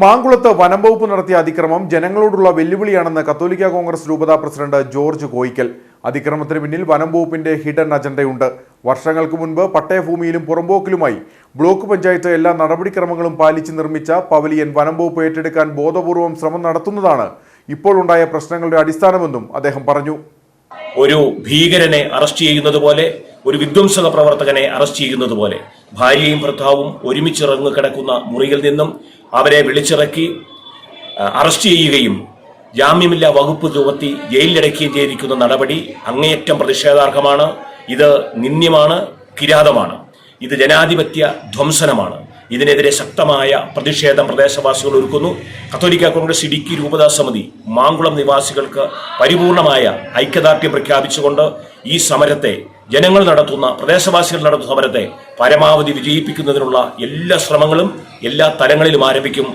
മാങ്കുളത്ത് വനം വകുപ്പ് നടത്തിയ അതിക്രമം ജനങ്ങളോടുള്ള വെല്ലുവിളിയാണെന്ന് കത്തോലിക്ക കോൺഗ്രസ് രൂപതാ പ്രസിഡന്റ് ജോർജ് കോയിക്കൽ. അതിക്രമത്തിന് പിന്നിൽ വനം വകുപ്പിന്റെ ഹിഡൻ അജണ്ടയുണ്ട്. വർഷങ്ങൾക്ക് മുൻപ് പട്ടയഭൂമിയിലും പുറമ്പോക്കിലുമായി ബ്ലോക്ക് പഞ്ചായത്ത് എല്ലാ നടപടിക്രമങ്ങളും പാലിച്ച് നിർമ്മിച്ച പവലിയൻ വനം വകുപ്പ് ഏറ്റെടുക്കാൻ ബോധപൂർവം ശ്രമം നടത്തുന്നതാണ് ഇപ്പോൾ ഉണ്ടായ പ്രശ്നങ്ങളുടെ അടിസ്ഥാനമെന്നും അദ്ദേഹം പറഞ്ഞു. ഒരു ഭീകരനെ അറസ്റ്റ് ചെയ്യുന്നത് പോലെ ഒരു വിധ്വംസക പ്രവർത്തകനെ അറസ്റ്റ് ചെയ്യുന്നത് പോലെ ഭാര്യയും ഭർത്താവും ഒരുമിച്ചിറങ്ങി കിടക്കുന്ന മുറിയിൽ നിന്നും അവരെ വിളിച്ചിറക്കി അറസ്റ്റ് ചെയ്യുകയും ജാമ്യമില്ലാ വകുപ്പ് ചുമത്തി ജയിലിലടക്കുകയും ചെയ്തിരിക്കുന്ന നടപടി അങ്ങേയറ്റം പ്രതിഷേധാർഹമാണ്. ഇത് നിന്ദ്യമാണ് കിരാതമാണ്. ഇത് ജനാധിപത്യ ധ്വംസനമാണ്. ഇതിനെതിരെ ശക്തമായ പ്രതിഷേധം പ്രദേശവാസികൾ ഒരുക്കുന്നു. കത്തോലിക്ക കോൺഗ്രസ് ഇടുക്കി രൂപതാ സമിതി മാങ്കുളം നിവാസികൾക്ക് പരിപൂർണമായ ഐക്യദാർഢ്യം പ്രഖ്യാപിച്ചുകൊണ്ട് ഈ സമരത്തെ ജനങ്ങൾ നടത്തുന്ന പ്രദേശവാസികൾ നടത്തുന്ന സമരത്തെ പരമാവധി വിജയിപ്പിക്കുന്നതിനുള്ള എല്ലാ ശ്രമങ്ങളും എല്ലാ തലങ്ങളിലും ആരംഭിക്കും.